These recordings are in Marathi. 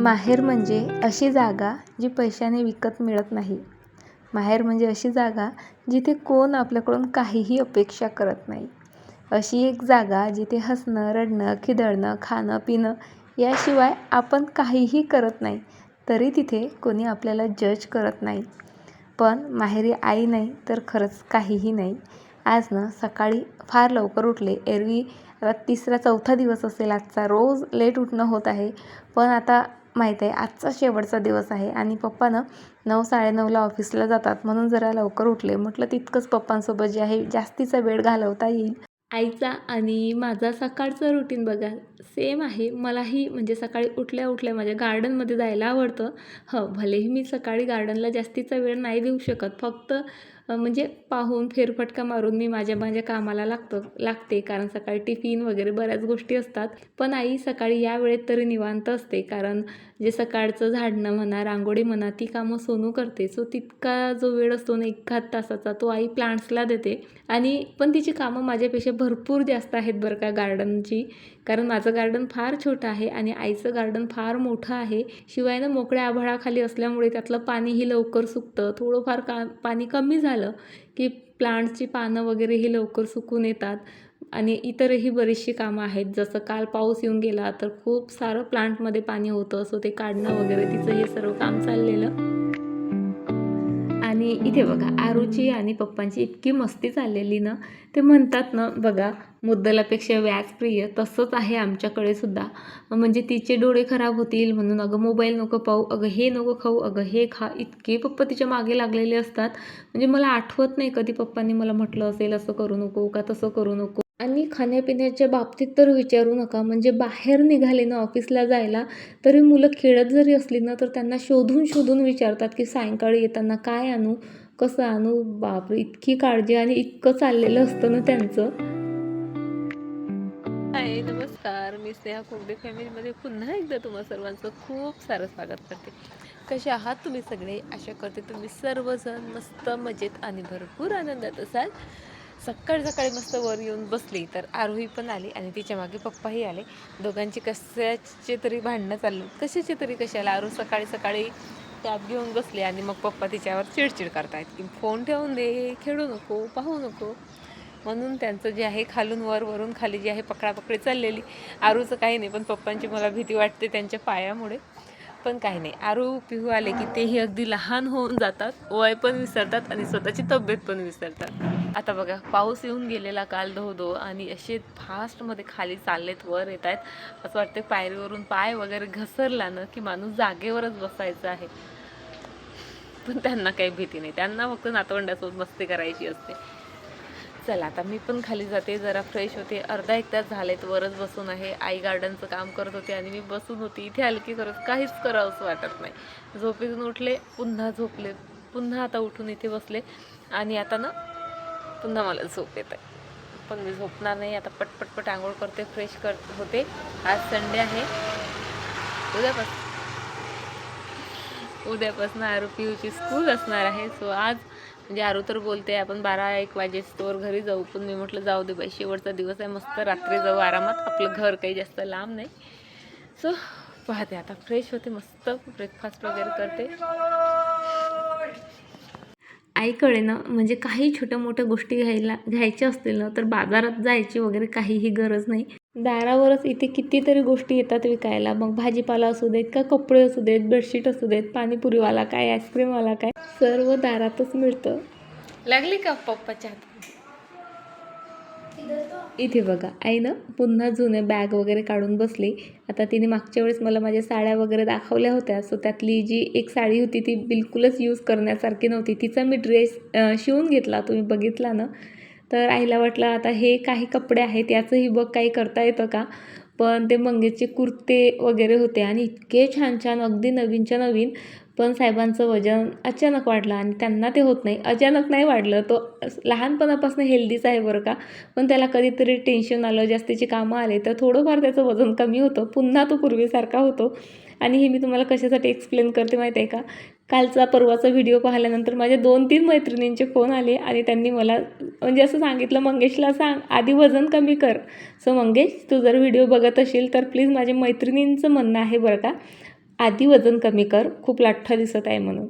माहेर म्हणजे अशी जागा जी पैशाने विकत मिळत नाही. माहेर म्हणजे अशी जागा जिथे कोण आपल्याकडून काहीही अपेक्षा करत नाही. अशी एक जागा जिथे हसणं रडणं खिदळणं खाणं पिणं याशिवाय आपण काहीही करत नाही तरी तिथे कोणी आपल्याला जज करत नाही. पण माहेरी आई नाही तर खरंच काहीही नाही. आज ना सकाळी फार लवकर उठले. एरवी तिसरा चौथा दिवस असेल. आजचा रोज लेट उठणं होत आहे. पण आता माहीत आहे आजचा शेवटचा दिवस आहे आणि पप्पा ना नऊ साडेनऊला ऑफिसला जातात. म्हणून जरा लवकर उठले. म्हटलं तितकंच पप्पांसोबत जे आहे जास्तीचा वेळ घालवता येईल. आईचा आणि माझा सकाळचं रुटीन बघा. सेम आहे. मलाही म्हणजे सकाळी उठल्या उठल्या माझ्या गार्डनमध्ये जायला आवडतं. हं भलेही मी सकाळी गार्डनला जास्तीचा वेळ नाही देऊ शकत. फक्त म्हणजे पाहून फेरफटका मारून मी माझ्या माझ्या कामाला लागतं लागते. कारण सकाळी टिफिन वगैरे बऱ्याच गोष्टी असतात. पण आई सकाळी या वेळेत तरी निवांत असते. कारण जे सकाळचं झाडणं म्हणा रांगोळी म्हणा ती कामं सोनू करते. सो तितका जो वेळ असतो ना एखाद तासाचा तो आई प्लांट्सला देते. आणि पण तिची कामं माझ्यापेक्षा भरपूर जास्त आहेत बरं का गार्डनची. कारण माझं गार्डन फार छोटं आहे आणि आईचं गार्डन फार मोठं आहे. शिवाय ना मोकळ्या आभाळाखाली असल्यामुळे त्यातलं पाणीही लवकर सुकतं. थोडंफार का पाणी कमी झालं की प्लांट्सची पानं वगैरे ही लवकर सुकून येतात. आणि इतरही बरीचशी कामं आहेत. जसं काल पाऊस येऊन गेला तर खूप सारं प्लांटमध्ये पाणी होतं. सो ते काढणं वगैरे तिचं हे सर्व काम चाललेलं. आणि इथे बघा आरूची आणि पप्पांची इतकी मस्ती चाललेली ना ते म्हणतात ना बघा मुद्दलापेक्षा व्याज प्रिय तसंच आहे आमच्याकडे सुद्धा. म्हणजे तिचे डोळे खराब होतील म्हणून अगं मोबाईल नको पाहू अगं हे नको खाऊ अगं हे खा. इतके पप्पा तिच्यामागे लागलेले असतात. म्हणजे मला आठवत नाही कधी पप्पांनी मला म्हटलं असेल असं करू नको का तसं करू नको. आणि खाण्यापिण्याच्या बाबतीत तर विचारू नका. म्हणजे बाहेर निघाले ना ऑफिसला जायला तरी मुलं खेळत जरी असली ना तर त्यांना शोधून शोधून विचारतात की सायंकाळी येताना काय आणू कसं आणू? बापरे इतकी काळजी आणि इतकं चाललेलं असतं ना त्यांचं. हाय नमस्कार. मी स्नेहा कोगडे फॅमिलीमध्ये पुन्हा एकदा तुम्हा सर्वांचं खूप सारं स्वागत करते. कसे आहात तुम्ही सगळे? आशा करते तुम्ही सर्वजण मस्त मजेत आणि भरपूर आनंदात असाल. सकाळ सकाळी मस्त वर येऊन बसली तर आरोही पण आली आणि तिच्यामागे पप्पाही आले. दोघांची कशाचे तरी भांडणं चाललं. कशाचे तरी कशाला आरू सकाळी सकाळी टॅब घेऊन बसले आणि मग पप्पा तिच्यावर चिडचिड करतायत की फोन ठेवून दे खेळू नको पाहू नको. म्हणून त्यांचं जे आहे खालून वर वरून खाली जे आहे पकडापकडी चाललेली. आरूचं काही नाही पण पप्पांची मला भीती वाटते त्यांच्या पायामुळे. पण काही नाही. आरू पिहू आले की तेही अगदी लहान होऊन जातात वय पण विसरतात आणि स्वतःची तब्येत पण विसरतात. आता बघा पाऊस येऊन गेलेला काल धो धो आणि असे फास्टमध्ये खाली चाललेत वर येत आहेत असं वाटतं पायरीवरून पाय वगैरे घसरला ना की माणूस जागेवरच बसायचं आहे. पण त्यांना काही भीती नाही. त्यांना फक्त नातवंडासोबत मस्ती करायची असते. चला आता मी पण खाली जाते जरा फ्रेश होते. अर्धा एक तास झालेत वरच बसून आहे. आई गार्डनचं काम करत होते आणि मी बसून होती. इथे हलकी करत काहीच करावं असं वाटत नाही. झोपेतून उठले पुन्हा झोपले. पुन्हा आता उठून इथे बसले. आणि आता ना पुन्हा मला झोप येत आहे. पण मी झोपणार नाही आता पटपटपट आंघोळ करते फ्रेश कर होते. आज संडे आहे. उद्यापासून उद्यापासून आरू पिऊची स्कूल असणार आहे. सो आज म्हणजे आरू तर बोलते आपण बारा एक वाजेस्तोवर घरी जाऊ. पण मी म्हटलं जाऊ दे बाई शेवटचा दिवस आहे. मस्त रात्री जाऊ आरामात. आपलं घर काही जास्त लांब नाही. सो पाहते आता. फ्रेश होते मस्त. ब्रेकफास्ट वगैरे करते. आईकडे ना म्हणजे काही छोट्या मोठ्या गोष्टी घ्यायला घ्यायच्या असतील ना तर बाजारात जायची वगैरे काहीही गरज नाही. दारावरच इथे कितीतरी गोष्टी येतात विकायला. मग भाजीपाला असू देत का कपडे असू देत बेडशीट असू देत पाणीपुरीवाला काय आईस्क्रीमवाला काय सर्व दारातच मिळतं. लागली का पप्पाच्या हात इथे बघा आई ना पुन्हा जुने बॅग वगैरे काढून बसली. आता तिने मागच्या वेळेस मला माझ्या साड्या वगैरे दाखवल्या होत्या. सो त्यातली जी एक साडी होती ती बिलकुलच यूज करण्यासारखी नव्हती. तिचा मी ड्रेस शिवून घेतला. तुम्ही बघितला ना? तर आईला वाटलं आता हे काही कपडे आहेत याचंही बघ काही करता येतं का? पण ते मंगेचे कुर्ते वगैरे होते. आणि इतके छान छान अगदी नवीनच्या नवीन पण साहेबांचं वजन अचानक वाढलं आणि त्यांना ते होत नाही. अचानक नाही वाढलं तो लहानपणापासून हेल्दीच आहे बरं का. पण त्याला कधीतरी टेन्शन आलं जास्तीची कामं आले तर थोडंफार त्याचं वजन कमी होतं. पुन्हा तो पूर्वीसारखा होतो. आणि हे मी तुम्हाला कशासाठी एक्सप्लेन करते माहीत आहे का? कालचा परवाचा व्हिडिओ पाहिल्यानंतर माझ्या दोन तीन मैत्रिणींचे फोन आले आणि त्यांनी मला म्हणजे असं सांगितलं मंगेशला सांग आधी वजन कमी कर. सो मंगेश तू जर व्हिडिओ बघत असेल तर प्लीज माझ्या मैत्रिणींचं म्हणणं आहे बरं का आधी वजन कमी कर खूप लाठ्ठा दिसत आहे म्हणून.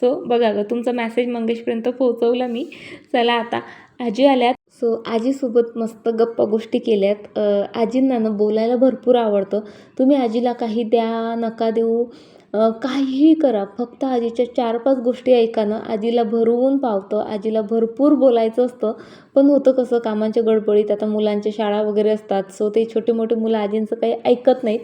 सो बघा गं तुमचा मॅसेज मंगेशपर्यंत पोहोचवला मी. चला आता आजी आल्यात. सो आजीसोबत मस्त गप्पा गोष्टी केल्यात. आजींना ना बोलायला भरपूर आवडतं. तुम्ही आजीला काही द्या नका देऊ. काहीही करा. फक्त आजीच्या चार पाच गोष्टी ऐका ना आजीला भरवून पावतं. आजीला भरपूर बोलायचं असतं. पण होतं कसं कामांच्या गडबडीत. आता मुलांच्या शाळा वगैरे असतात. सो ते छोटे मोठे मुलं आजींचं काही ऐकत नाहीत.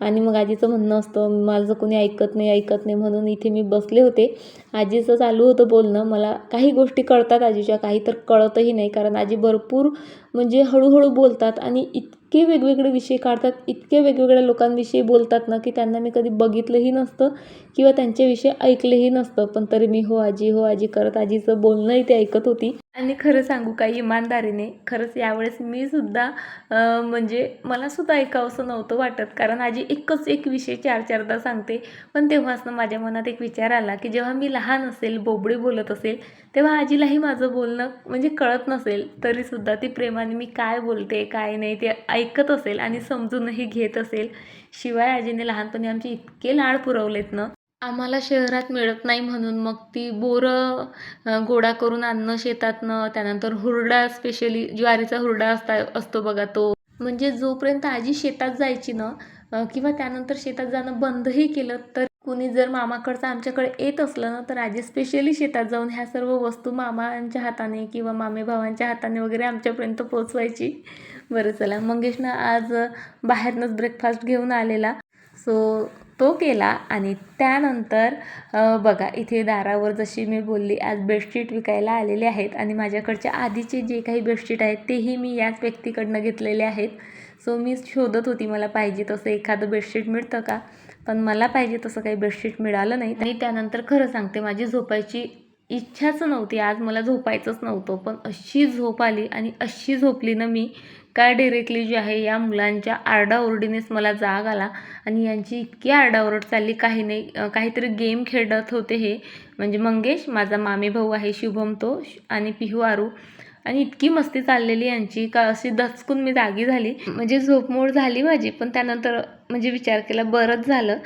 आणि मग आजीचं म्हणणं असतं माझं कोणी ऐकत नाही ऐकत नाही म्हणून इथे मी बसले होते. आजीचं चालू होतं बोलणं. मला काही गोष्टी कळतात आजीच्या काही तर कळतही नाही. कारण आजी भरपूर म्हणजे हळूहळू बोलतात आणि इतके वेगवेगळे विषय काढतात इतके वेगवेगळ्या लोकांविषयी बोलतात ना की त्यांना मी कधी बघितलंही नसतं किंवा त्यांच्याविषयी ऐकलंही नसतं. पण तरी मी हो आजी हो आजी करत आजीचं बोलणंही ते ऐकत होती. आणि खरं सांगू का इमानदारीने. खरंच यावेळेस मी सुद्धा म्हणजे मला सुद्धा ऐकावंसं नव्हतं वाटत. कारण आजी एकच एक विषय चार चारदा सांगते. पण तेव्हाच माझ्या मनात एक विचार आला की जेव्हा मी लहान असेल बोबडे बोलत असेल तेव्हा आजीलाही माझं बोलणं म्हणजे कळत नसेल. तरीसुद्धा ती प्रेमाने मी काय बोलते काय नाही ते ऐकत असेल आणि समजूनही घेत असेल. शिवाय आजीने लहानपणी आमचे इतके लाड पुरवलेत ना आम्हाला शहरात मिळत नाही म्हणून मग ती बोरं अ, गोळा करून आणणं शेतातनं त्यानंतर हुरडा स्पेशली ज्वारीचा हुरडा असता असतो बघा तो. म्हणजे जोपर्यंत आजी शेतात जायची ना अ, किंवा त्यानंतर शेतात जाणं बंदही केलं तर कुणी जर मामाकडचं आमच्याकडे येत असलं ना तर आजी स्पेशली शेतात जाऊन ह्या सर्व वस्तू मामांच्या हाताने किंवा मामे भावांच्या हाताने वगैरे आमच्यापर्यंत पोचवायची बरं चला मंगेशनं आज बाहेरनंच ब्रेकफास्ट घेऊन आलेला. सो तो केला आणि त्यानंतर बघा इथे दारावर जशी मी बोलली आज बेडशीट विकायला आलेले आहेत आणि माझ्याकडच्या आधीचे जे काही बेडशीट आहेत तेही मी याच व्यक्तीकडनं घेतलेले आहेत. सो मी शोधत होती मला पाहिजे तसं एखादं बेडशीट मिळतं का? पण मला पाहिजे तसं काही बेडशीट मिळालं नाही. आणि त्यानंतर खरं सांगते माझी झोपायची इच्छाच नव्हती. आज मला झोपायचंच नव्हतं पण अशी झोप आली आणि अशी झोपली ना मी काय डिरेक्टली जे आहे या मुलांच्या आरडाओरडीनेच मला जाग आला आणि यांची इतकी आरडाओरड चालली. काही नाही काहीतरी गेम खेळत होते हे. म्हणजे मंगेश माझा मामी भाऊ आहे शुभम तो आणि पिहू आरू. आणि इतकी मस्ती चाललेली यांची. का अशी दचकून मी जागी झाली. म्हणजे झोपमोड झाली माझी पण त्यानंतर म्हणजे विचार केला बरंच झालं.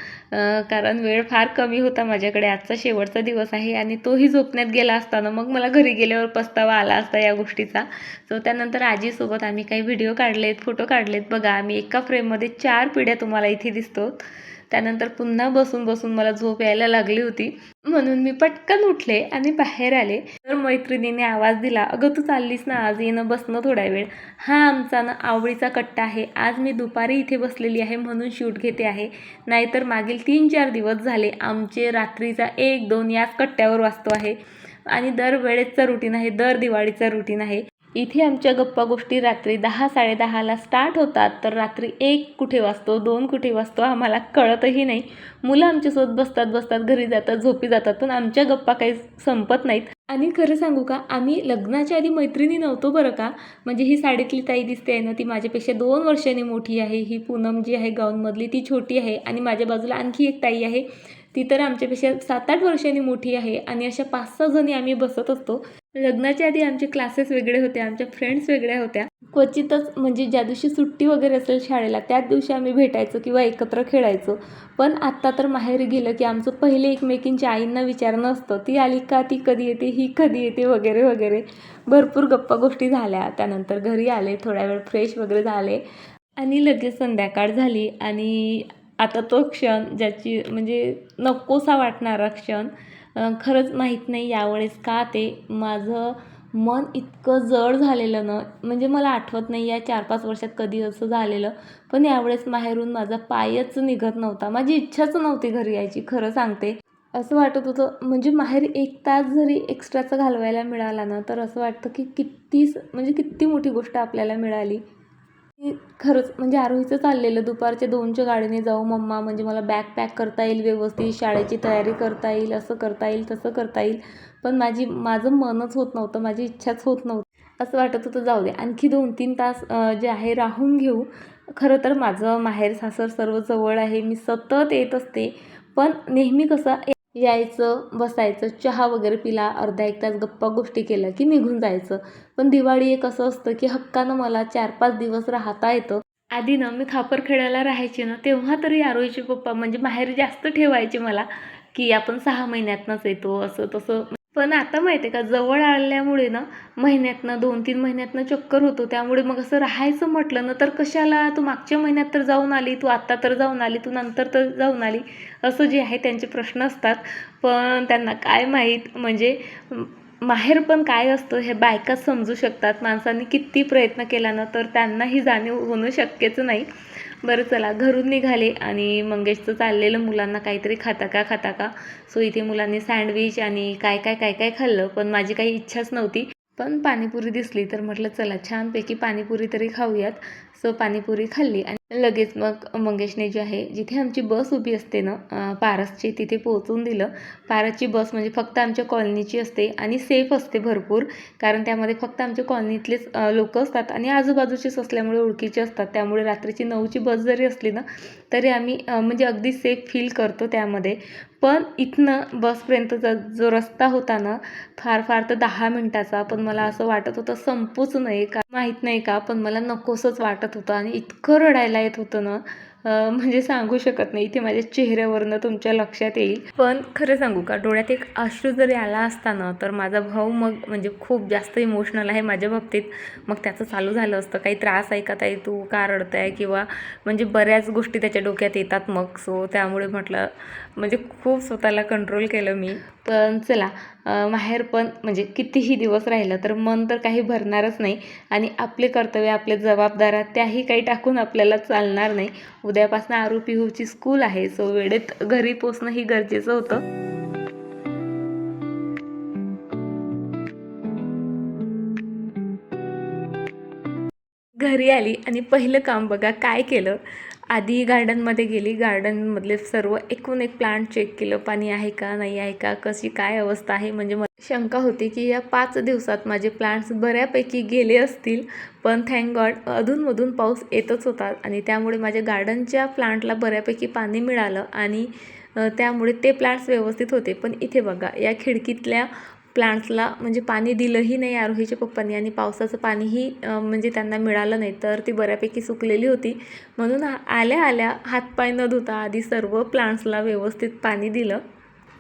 कारण वेळ फार कमी होता माझ्याकडे. आजचा शेवटचा दिवस आहे आणि तोही झोपण्यात गेला असताना मग मला घरी गेल्यावर पस्तावा आला असता या गोष्टीचा. सो त्यानंतर आजीसोबत आम्ही काही व्हिडिओ काढलेत फोटो काढलेत. बघा आम्ही एका फ्रेममध्ये चार पिढ्या तुम्हाला इथे दिसतो. त्यानंतर पुन्हा बसून बसून मला झोप यायला लागली होती. म्हणून मी पटकन उठले आणि बाहेर आले. मैत्रिणीने आवाज दिला अगं तू चाललीस ना आज येणं बसणं थोडा वेळ. हा आमचा ना आवडीचा कट्टा आहे. आज मी दुपारी इथे बसलेली आहे म्हणून शूट घेते आहे. नाहीतर मागील तीन चार दिवस झाले आमचे रात्रीचा एक दोन याच कट्ट्यावर वाचतो आहे. आणि दरवेळेचं रुटीन आहे दर दिवाळीचा रुटीन आहे. इथे आमच्या गप्पा गोष्टी रात्री दहा साडेदहाला स्टार्ट होतात. तर रात्री एक कुठे वाजतो दोन कुठे वाजतो आम्हाला कळतही नाही. मुलं आमच्यासोबत बसतात बसतात घरी जातात झोपी जातात पण आमच्या गप्पा काही संपत नाहीत. आणि खरं सांगू का आम्ही लग्नाच्या आधी मैत्रिणी नव्हतो बरं का. म्हणजे ही साडीतली ताई दिसते आहे ना ती माझ्यापेक्षा दोन वर्षांनी मोठी आहे. ही पूनम जी आहे गाऊनमधली ती छोटी आहे आणि माझ्या बाजूला आणखी एक ताई आहे. ती तर आमच्यापेक्षा सात आठ वर्षांनी मोठी आहे आणि अशा पाच सहा जणी आम्ही बसत असतो. लग्नाच्या आधी आमचे क्लासेस वेगळे होते आमच्या फ्रेंड्स वेगळ्या होत्या. क्वचितच म्हणजे ज्या दिवशी सुट्टी वगैरे असेल शाळेला त्याच दिवशी आम्ही भेटायचो किंवा एकत्र खेळायचो. पण आत्ता तर माहेर गेलं की आमचं पहिले एकमेकींच्या आईंना विचारणं असतं. ती आली का? ती कधी येते? ही कधी येते? वगैरे वगैरे. भरपूर गप्पा गोष्टी झाल्या. त्यानंतर घरी आले थोड्या वेळ फ्रेश वगैरे झाले. आणि लगेच संध्याकाळ झाली. आणि आता तो क्षण ज्याची म्हणजे नकोसा वाटणारा क्षण खरंच माहीत नाही यावेळेस का ते. माझं मन इतकं जड झालेलं ना म्हणजे मला आठवत नाही या चार पाच वर्षात कधी असं झालेलं पण यावेळेस माहेरून माझा पायच निघत नव्हता. माझी इच्छाच नव्हती घरी यायची खरं सांगते. असं वाटत होतं म्हणजे माहेर एक तास जरी एक्स्ट्राचा घालवायला मिळाला ना तर असं वाटतं की किती म्हणजे किती मोठी गोष्ट आपल्याला मिळाली. खरंच म्हणजे आरोहीचं चाललेलं दुपारच्या दोनच्या गाडीने जाऊ मम्मा म्हणजे मला बॅग पॅक करता येईल व्यवस्थित शाळेची तयारी करता येईल असं करता येईल तसं करता येईल. पण माझी माझं मनच होत नव्हतं माझी इच्छाच होत नव्हती. असं वाटत होतं जाऊ दे. आणखी दोन तीन तास जे आहे राहून घेऊ. खरं तर माझं माहेर सासर सर्व जवळ आहे. मी सतत येत असते. पण नेहमी कसं यायचं बसायचं चहा वगैरे पिला अर्धा एक तास गप्पा गोष्टी केल्या की निघून जायचं. पण दिवाळी एक असं असतं की हक्कानं मला चार पाच दिवस राहता येतं. आधी ना मी खापरखेड्याला राहायचे ना तेव्हा तरी आरोहीचे पप्पा म्हणजे माहेर जास्त ठेवायचे मला की आपण सहा महिन्यातनंच येतो असं तसं. पण आता माहिती आहे का जवळ आल्यामुळे ना महिन्यातनं दोन तीन महिन्यातनं चक्कर होतो. त्यामुळे मग असं राहायचं म्हटलं ना तर कशाला तू मागच्या महिन्यात तर जाऊन आली तू आत्ता तर जाऊन आली तू नंतर तर जाऊन आली असं जे आहे त्यांचे प्रश्न असतात. पण त्यांना काय माहीत म्हणजे माहेर पण काय असतं हे बायकाच समजू शकतात. माणसांनी किती प्रयत्न केला ना तर त्यांना ही जाणीव होणं शक्यच नाही. बरं चला. घरून निघाले आणि मंगेशचं चाललेलं मुलांना काहीतरी खाता का खाता का? सो इथे मुलांनी सँडविच आणि काय काय काय काय खाल्लं पण माझी काही इच्छाच नव्हती. पण पाणीपुरी दिसली तर म्हटलं चला छानपैकी पाणीपुरी तरी खाऊयात. सो पाणीपुरी खाल्ली आणि लगेच मग मंगेशने जे आहे जिथे आमची बस उभी असते ना पारसची तिथे पोहोचून दिलं. पारसची बस म्हणजे फक्त आमच्या कॉलनीची असते आणि सेफ असते भरपूर कारण त्यामध्ये फक्त आमच्या कॉलनीतलेच लोक असतात आणि आजूबाजूचेच असल्यामुळे ओळखीचे असतात. त्यामुळे रात्रीची नऊची बस जरी असली ना तरी आम्ही म्हणजे अगदी सेफ फील करतो त्यामध्ये. पण इथनं बसपर्यंतचा जो रस्ता होता ना फार फार तर दहा मिनटाचा. पण मला असं वाटत होतं संपूच नाही का माहीत नाही का पण मला नकोसंच वाटत होतं. आणि इतकं रडायला येत होतं ना म्हणजे सांगू शकत नाही. इथे माझ्या चेहऱ्यावरनं तुमच्या लक्षात येईल. पण खरं सांगू का? डोळ्यात एक अश्रू जरी आला असता ना तर माझा भाऊ मग म्हणजे खूप जास्त इमोशनल आहे माझ्या बाबतीत. मग त्याचं चालू झालं असतं. काही त्रास ऐकत आहे तू? का रडताय? किंवा म्हणजे बऱ्याच गोष्टी त्याच्या डोक्यात येतात मग. सो त्यामुळे म्हटलं म्हणजे खूप स्वतःला कंट्रोल केलं मी. पण चला माहेर पण म्हणजे कितीही दिवस राहिलं तर मन तर काही भरणारच नाही आणि आपले कर्तव्य आपले जबाबदाऱ्या त्याही काही टाकून आपल्याला चालणार नाही. उद्यापासून आरोपी होची स्कूल आहे सो वेळेत घरी पोचणं ही गरजेचं होतं. घरी आली आणि पहिलं काम बघा काय केलं? आधी गार्डनमध्ये गेली. गार्डनमधले सर्व एकूण एक प्लांट चेक केलं. पाणी आहे का नाही आहे का कशी काय अवस्था आहे? म्हणजे मला शंका होती की या पाच दिवसात माझे प्लांट्स बऱ्यापैकी गेले असतील पण थँक गॉड अधूनमधून पाऊस येतच होता आणि त्यामुळे माझ्या गार्डनच्या प्लांटला बऱ्यापैकी पाणी मिळालं आणि त्यामुळे ते प्लांट्स व्यवस्थित होते. पण इथे बघा या खिडकीतल्या प्लांट्सला म्हणजे पाणी दिलंही नाही आरोहीच्या पप्पांनी आणि पावसाचं पाणीही म्हणजे त्यांना मिळालं नाही तर ती बऱ्यापैकी सुकलेली होती. म्हणून आल्या आल्या हातपाय न धुता आधी सर्व प्लांट्सला व्यवस्थित पाणी दिलं.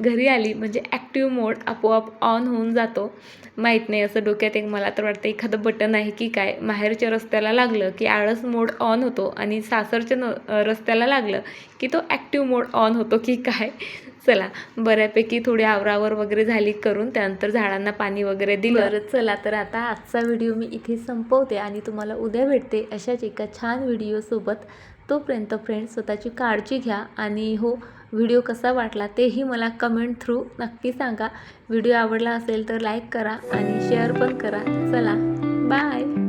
घरी आली म्हणजे ॲक्टिव्ह मोड आपोआप ऑन होऊन जातो. माहीत नाही असं डोक्यात एक मला तर वाटतं एखादं बटन आहे की काय माहेरच्या रस्त्याला लागलं की आळस मोड ऑन होतो आणि सासरच्या न रस्त्याला लागलं की तो ॲक्टिव्ह मोड ऑन होतो की काय. चला बऱ्यापैकी थोडी आवरावर वगैरे झाली करून त्यानंतर झाडांना पाणी वगैरे दिलं. बरं चला तर आता आजचा व्हिडिओ मी इथे संपवते आणि तुम्हाला उद्या भेटते अशाच एका छान व्हिडिओसोबत तोपर्यंत फ्रेंड्स स्वतःची काळजी घ्या आणि हो व्हिडिओ कसा वाटला तेही मला कमेंट थ्रू नक्की सांगा. व्हिडिओ आवडला असेल तर लाईक करा आणि शेअर पण करा. चला बाय